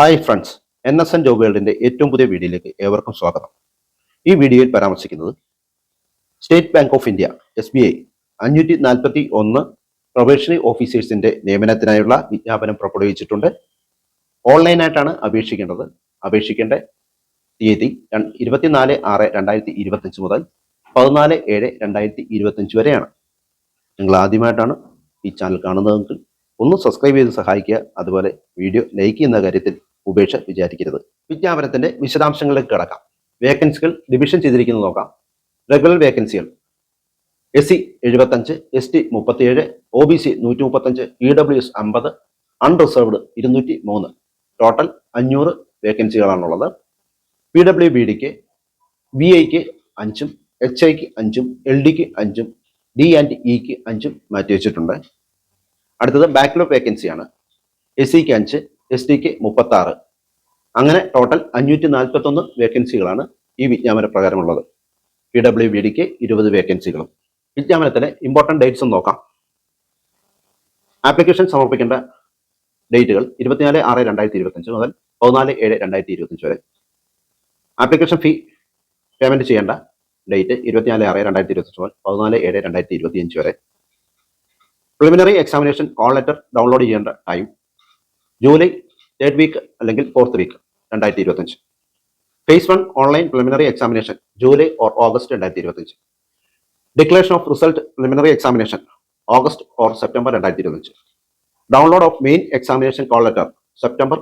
Hi friends N S N job വേൾഡിന്റെ ഏറ്റവും പുതിയ വീഡിയോയിലേക്ക് ഏവർക്കും സ്വാഗതം. ഈ വീഡിയോയിൽ പരാമർശിക്കുന്നത് State Bank of India S B I അഞ്ഞൂറ്റി നാൽപ്പത്തി ഒന്ന് പ്രൊബേഷണറി ഓഫീസേഴ്സിന്റെ നിയമനത്തിനായുള്ള വിജ്ഞാപനം പുറപ്പെടുവിച്ചിട്ടുണ്ട്. ഓൺലൈനായിട്ടാണ് അപേക്ഷിക്കേണ്ടത്. അപേക്ഷിക്കേണ്ട തീയതി ഇരുപത്തിനാല് ആറ് രണ്ടായിരത്തി ഇരുപത്തഞ്ച് മുതൽ പതിനാല് ഏഴ് രണ്ടായിരത്തി ഇരുപത്തഞ്ച് വരെയാണ്. നിങ്ങൾ ആദ്യമായിട്ടാണ് ഈ ചാനൽ കാണുന്നതെങ്കിൽ ഒന്ന് സബ്സ്ക്രൈബ് ചെയ്ത് സഹായിക്കുക. അതുപോലെ വീഡിയോ ലൈക്ക് ചെയ്യുന്ന കാര്യത്തിൽ ഉപേക്ഷ വിചാരിക്കരുത്. വിജ്ഞാപനത്തിന്റെ വിശദാംശങ്ങളിലേക്ക് കിടക്കാം. വേക്കൻസികൾ ഡിവിഷൻ ചെയ്തിരിക്കുന്നത് നോക്കാം. റെഗുലർ വേക്കൻസികൾ എസ് സി എഴുപത്തഞ്ച് എസ് ടി മുപ്പത്തിയേഴ് ഒ ബി സി നൂറ്റി മുപ്പത്തഞ്ച് ഇ ഡബ്ല്യു എസ് അമ്പത് അൺറിസർവ്ഡ് ഇരുന്നൂറ്റി മൂന്ന് ടോട്ടൽ അഞ്ഞൂറ് വേക്കൻസികളാണുള്ളത് പി ഡബ്ല്യു ബി ഡിക്ക് വി ഐക്ക് അഞ്ചും എച്ച് ഐക്ക് അഞ്ചും എൽ ഡിക്ക് അഞ്ചും ഡി ആൻഡ് ഇക്ക് അഞ്ചും മാറ്റി വെച്ചിട്ടുണ്ട് അടുത്തത് ബാക്ക്ലോഗ് വേക്കൻസിയാണ് എസ് സിക്ക് അഞ്ച് എസ് ടിക്ക് മുപ്പത്തി ആറ് അങ്ങനെ ടോട്ടൽ അഞ്ഞൂറ്റി നാൽപ്പത്തി ഒന്ന് വേക്കൻസികളാണ് ഈ വിജ്ഞാപന പ്രകാരമുള്ളത്. പി ഡബ്ല്യു ബി ഡിക്ക് ഇരുപത് വേക്കൻസികളും വിജ്ഞാപനത്തിലെ ഇമ്പോർട്ടന്റ് ഡേറ്റ്സ് നോക്കാം. ആപ്ലിക്കേഷൻ സമർപ്പിക്കേണ്ട ഡേറ്റുകൾ ഇരുപത്തിനാല് ആറ് രണ്ടായിരത്തി ഇരുപത്തഞ്ച് മുതൽ പതിനാല് ഏഴ് രണ്ടായിരത്തി ഇരുപത്തഞ്ച് വരെ. ആപ്ലിക്കേഷൻ ഫീ പേയ്മെന്റ് ചെയ്യേണ്ട ഡേറ്റ് ഇരുപത്തിനാല് ആറ് രണ്ടായിരത്തി ഇരുപത്തഞ്ച് മുതൽ പതിനാല് ഏഴ് രണ്ടായിരത്തി ഇരുപത്തിയഞ്ച് വരെ. Preliminary examination call letter download ചെയ്യേണ്ട ടൈം ജൂലൈ തേർഡ് വീക്ക് അല്ലെങ്കിൽ ഫോർത്ത് വീക്ക് രണ്ടായിരത്തി ഇരുപത്തഞ്ച് phase one online preliminary examination July or August രണ്ടായിരത്തി ഇരുപത്തഞ്ച് declaration of result preliminary examination August or September രണ്ടായിരത്തി ഇരുപത്തഞ്ച് download of main examination call letter September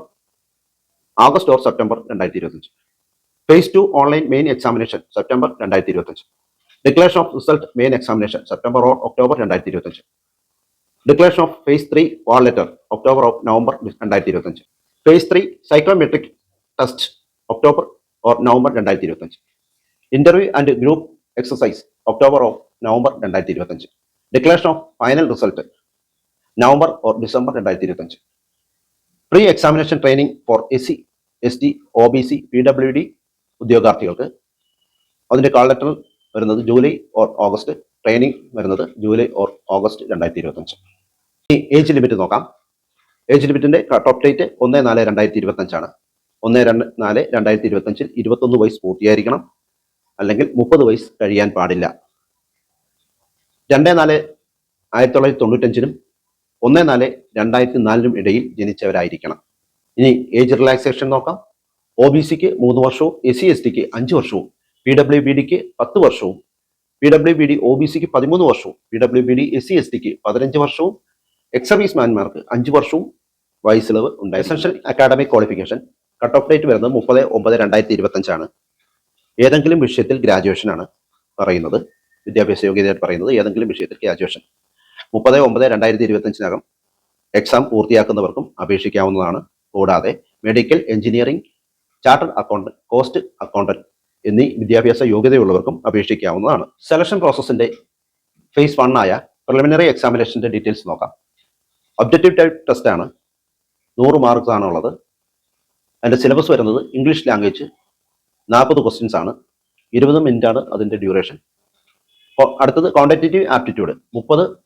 August or September രണ്ടായിരത്തി ഇരുപത്തഞ്ച് phase two online main examination September രണ്ടായിരത്തി ഇരുപത്തഞ്ച് declaration of result main examination September or October രണ്ടായിരത്തി ഇരുപത്തഞ്ച് declaration of phase three call letter October of November രണ്ടായിരത്തി ഇരുപത്തഞ്ച് phase three psychometric test October or November രണ്ടായിരത്തി ഇരുപത്തഞ്ച് interview and group exercise October of November രണ്ടായിരത്തി ഇരുപത്തഞ്ച് declaration of final result November or December രണ്ടായിരത്തി ഇരുപത്തഞ്ച് pre examination training for S C S T O B C P W D ഉദ്യോഗാർത്ഥികൾക്ക്. അതിന്റെ call letter വരുന്നത് July or August training വരുന്നത് July or August രണ്ടായിരത്തി ഇരുപത്തഞ്ച് ഇനി ഏജ് ലിമിറ്റ് നോക്കാം. ഏജ് ലിമിറ്റിന്റെ കട്ട് ഓഫ് ഡേറ്റ് ഒന്ന് നാല് രണ്ടായിരത്തി ഇരുപത്തഞ്ചാണ്. ഒന്ന് രണ്ട് നാല് രണ്ടായിരത്തി ഇരുപത്തഞ്ചിൽ ഇരുപത്തൊന്ന് വയസ്സ് പൂർത്തിയായിരിക്കണം. അല്ലെങ്കിൽ മുപ്പത് വയസ്സ് കഴിയാൻ പാടില്ല. രണ്ട് നാല് ആയിരത്തി തൊള്ളായിരത്തി തൊണ്ണൂറ്റഞ്ചിനും ഒന്ന് നാല് രണ്ടായിരത്തി നാലിനും ഇടയിൽ ജനിച്ചവരായിരിക്കണം. ഇനി ഏജ് റിലാക്സേഷൻ നോക്കാം. ഒ ബി സിക്ക് മൂന്ന് വർഷവും എസ് സി എസ് ടിക്ക് അഞ്ച് വർഷവും പി ഡബ്ല്യു ബി ഡിക്ക് പത്ത് വർഷവും P W B D O B സിക്ക് പതിമൂന്ന് വർഷവും P W B D S C S tick പതിനഞ്ച് വർഷവും എക്സ് സർവീസ്മാൻമാർക്ക് അഞ്ച് വർഷവും വയസ്സിളവ് ഉണ്ട് essential academic qualification cut off date വരുന്നത് മുപ്പത് ഒമ്പത് രണ്ടായിരത്തി ഇരുപത്തഞ്ചാണ് ഏതെങ്കിലും വിഷയത്തിൽ ഗ്രാജുവേഷൻ ആണ് പറയുന്നത്. വിദ്യാഭ്യാസ യോഗ്യതയായിട്ട് പറയുന്നത് ഏതെങ്കിലും വിഷയത്തിൽ ഗ്രാജുവേഷൻ മുപ്പത് ഒമ്പത് രണ്ടായിരത്തി ഇരുപത്തഞ്ചിനകം എക്സാം പൂർത്തിയാക്കുന്നവർക്കും അപേക്ഷിക്കാവുന്നതാണ്. കൂടാതെ medical engineering chartered accountant cost accountant എന്നീ വിദ്യാഭ്യാസ യോഗ്യതയുള്ളവർക്കും അപേക്ഷിക്കാവുന്നതാണ്. സെലക്ഷൻ പ്രോസസ്സിന്റെ ഫേസ് വണ്ണായ പ്രിലിമിനറി എക്സാമിനേഷന്റെ ഡീറ്റെയിൽസ് നോക്കാം. ഒബ്ജക്റ്റീവ് ടൈപ്പ് ടെസ്റ്റ് ആണ്. നൂറ് മാർക്സ് ആണ് ഉള്ളത്. അതിന്റെ സിലബസ് വരുന്നത് ഇംഗ്ലീഷ് ലാംഗ്വേജ് നാൽപ്പത് ക്വസ്റ്റ്യൻസ് ആണ്. ഇരുപത് മിനിറ്റ് ആണ് അതിന്റെ ഡ്യൂറേഷൻ അടുത്തത് കോണ്ടറ്റേറ്റീവ് ആപ്റ്റിറ്റ്യൂഡ് മുപ്പത്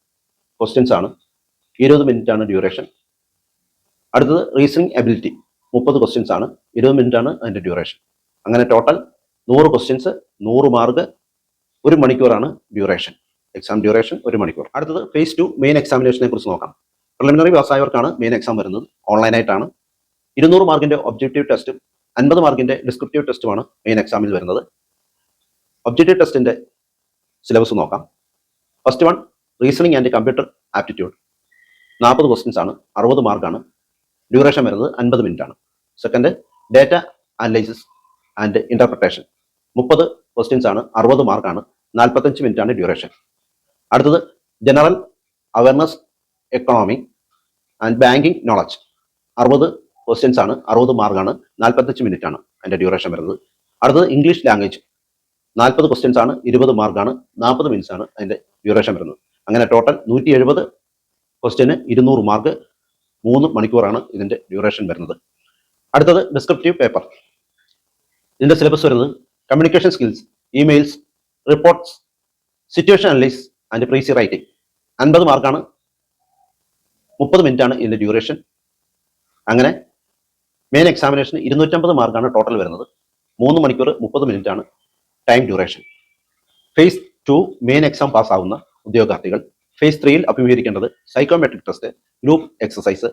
ക്വസ്റ്റ്യൻസ് ആണ്. ഇരുപത് മിനിറ്റ് ആണ് ഡ്യൂറേഷൻ അടുത്തത് റീസണിങ് എബിലിറ്റി മുപ്പത് ക്വസ്റ്റ്യൻസ് ആണ്. ഇരുപത് മിനിറ്റ് ആണ് അതിന്റെ ഡ്യൂറേഷൻ അങ്ങനെ ടോട്ടൽ നൂറ് ക്വസ്റ്റ്യൻസ് നൂറ് മാർക്ക് ഒരു മണിക്കൂറാണ് ഡ്യൂറേഷൻ എക്സാം ഡ്യൂറേഷൻ ഒരു മണിക്കൂർ. അടുത്തത് ഫേസ് ടു മെയിൻ എക്സാമിനേഷനെ കുറിച്ച് നോക്കാം. പ്രിലിമിനറി പാസ്സായവർക്കാണ് മെയിൻ എക്സാം വരുന്നത്. ഓൺലൈനായിട്ടാണ് ഇരുന്നൂറ് മാർക്കിന്റെ ഒബ്ജക്റ്റീവ് ടെസ്റ്റും അൻപത് മാർക്കിന്റെ ഡിസ്ക്രിപ്റ്റീവ് ടെസ്റ്റുമാണ് മെയിൻ എക്സാമിൽ വരുന്നത്. ഒബ്ജക്റ്റീവ് ടെസ്റ്റിന്റെ സിലബസ് നോക്കാം. First one reasoning and computer aptitude നാൽപ്പത് ക്വസ്റ്റ്യൻസ് ആണ് അറുപത് മാർക്കാണ് ഡ്യൂറേഷൻ വരുന്നത് അൻപത് മിനിറ്റ് ആണ്. Second data analysis and interpretation മുപ്പത് ക്വസ്റ്റ്യൻസ് ആണ് അറുപത് മാർക്കാണ് നാൽപ്പത്തഞ്ച് ആണ് ഡ്യൂറേഷൻ അടുത്തത് general awareness economy and banking knowledge അറുപത് ക്വസ്റ്റ്യൻസ് ആണ് അറുപത് മാർക്കാണ് നാൽപ്പത്തഞ്ച് മിനിറ്റ് ആണ് അതിന്റെ ഡ്യൂറേഷൻ വരുന്നത്. അടുത്തത് ഇംഗ്ലീഷ് ലാംഗ്വേജ് നാൽപ്പത് ക്വസ്റ്റ്യൻസ് ആണ് ഇരുപത് മാർക്കാണ് നാൽപ്പത് മിനിറ്റ്സ് ആണ് അതിന്റെ ഡ്യൂറേഷൻ വരുന്നത്. അങ്ങനെ ടോട്ടൽ നൂറ്റി എഴുപത് ക്വസ്റ്റ്യന് ഇരുന്നൂറ് മാർക്ക് മൂന്ന് മണിക്കൂറാണ് ഇതിന്റെ ഡ്യൂറേഷൻ വരുന്നത്. അടുത്തത് ഡിസ്ക്രിപ്റ്റീവ് പേപ്പർ ഇതിന്റെ സിലബസ് വരുന്നത് communication skills emails reports situation analyse and precis writing അൻപത് മാർക്കാണ് മുപ്പത് ആണ് ഇതിന്റെ ഡ്യൂറേഷൻ അങ്ങനെ മെയിൻ എക്സാമിനേഷന് ഇരുന്നൂറ്റമ്പത് മാർക്കാണ് ടോട്ടൽ വരുന്നത്. മൂന്ന് മണിക്കൂർ മുപ്പത് ആണ് time duration phase two main exam പാസ്സാവുന്ന ഉദ്യോഗാർത്ഥികൾ. ഫേസ് ത്രീയിൽ അഭിമുഖീകരിക്കേണ്ടത് psychometric test group exercise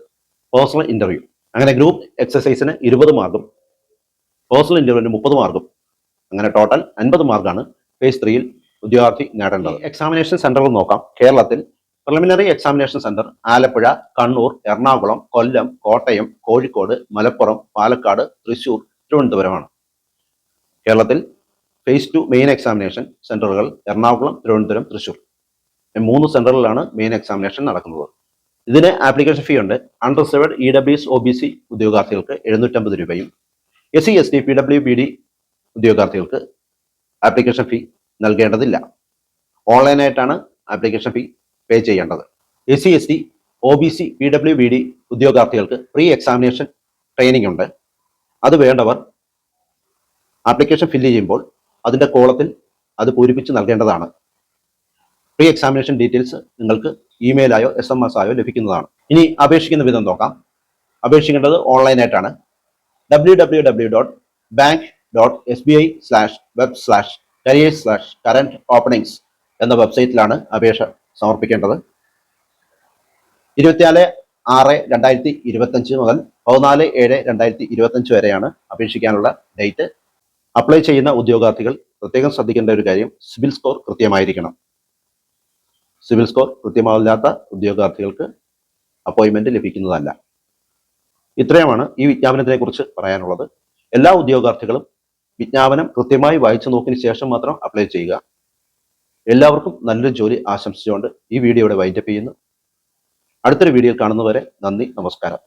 personal interview അങ്ങനെ ഗ്രൂപ്പ് എക്സസൈസിന് ഇരുപത് മാർക്കും പേഴ്സണൽ ഇന്റർവ്യൂവിന് മുപ്പത് മാർക്കും അങ്ങനെ ടോട്ടൽ അൻപത് മാർക്കാണ് ഫേസ് ത്രീയിൽ ഉദ്യോഗാർത്ഥി നേടേണ്ടത്. എക്സാമിനേഷൻ സെന്ററുകൾ നോക്കാം. കേരളത്തിൽ preliminary examination centre Alappuzha Kannur Ernakulam Kollam Kottayam Kozhikode Malappuram Palakkad Thrissur തിരുവനന്തപുരമാണ്. കേരളത്തിൽ ഫേസ് ടു മെയിൻ എക്സാമിനേഷൻ സെന്ററുകൾ എറണാകുളം തിരുവനന്തപുരം തൃശൂർ മൂന്ന് സെന്ററിലാണ് മെയിൻ എക്സാമിനേഷൻ നടക്കുന്നത്. ഇതിന് ആപ്ലിക്കേഷൻ ഫീ ഉണ്ട്. Unreserved E W S O B C ഉദ്യോഗാർത്ഥികൾക്ക് എഴുന്നൂറ്റമ്പത് രൂപയും. S C S T P W B D ഉദ്യോഗാർത്ഥികൾക്ക് ആപ്ലിക്കേഷൻ ഫീ നൽകേണ്ടതില്ല. ഓൺലൈനായിട്ടാണ് ആപ്ലിക്കേഷൻ ഫീ പേ ചെയ്യേണ്ടത്. S C S T O B C P W B D ഉദ്യോഗാർത്ഥികൾക്ക് pre examination training ഉണ്ട്. അത് വേണ്ടവർ ആപ്ലിക്കേഷൻ ഫില്ല് ചെയ്യുമ്പോൾ അതിന്റെ കോളത്തിൽ അത് പൂരിപ്പിച്ച് നൽകേണ്ടതാണ്. പ്രീ എക്സാമിനേഷൻ ഡീറ്റെയിൽസ് നിങ്ങൾക്ക് ഇമെയിലായോ എസ് എം എസ് ആയോ ലഭിക്കുന്നതാണ്. ഇനി അപേക്ഷിക്കുന്ന വിധം നോക്കാം. അപേക്ഷിക്കേണ്ടത് ഓൺലൈനായിട്ടാണ്. W W W dot bank dot S B I slash web slash careers slash current openings എന്ന വെബ്സൈറ്റിലാണ് അപേക്ഷ സമർപ്പിക്കേണ്ടത്. ഇരുപത്തിനാല് ആറ് രണ്ടായിരത്തി ഇരുപത്തഞ്ച് മുതൽ പതിനാല് ഏഴ് രണ്ടായിരത്തി ഇരുപത്തഞ്ച് വരെയാണ് അപേക്ഷിക്കാനുള്ള ഡേറ്റ്. അപ്ലൈ ചെയ്യുന്ന ഉദ്യോഗാർത്ഥികൾ പ്രത്യേകം ശ്രദ്ധിക്കേണ്ട ഒരു കാര്യം സിവിൽ സ്കോർ കൃത്യമായിരിക്കണം. സിവിൽ സ്കോർ കൃത്യമാവില്ലാത്ത ഉദ്യോഗാർത്ഥികൾക്ക് അപ്പോയിന്റ്മെന്റ് ലഭിക്കുന്നതല്ല. ഇത്രയുമാണ് ഈ വിജ്ഞാപനത്തിനെ കുറിച്ച് പറയാനുള്ളത്. എല്ലാ ഉദ്യോഗാർത്ഥികളും വിജ്ഞാപനം കൃത്യമായി വായിച്ചു നോക്കിയതിന് ശേഷം മാത്രം അപ്ലൈ ചെയ്യുക. എല്ലാവർക്കും നല്ലൊരു ജോലി ആശംസിച്ചുകൊണ്ട് ഈ വീഡിയോ വൈൻഡപ്പ് ചെയ്യുന്നു. അടുത്തൊരു വീഡിയോയിൽ കാണുന്നവരെ നന്ദി നമസ്കാരം.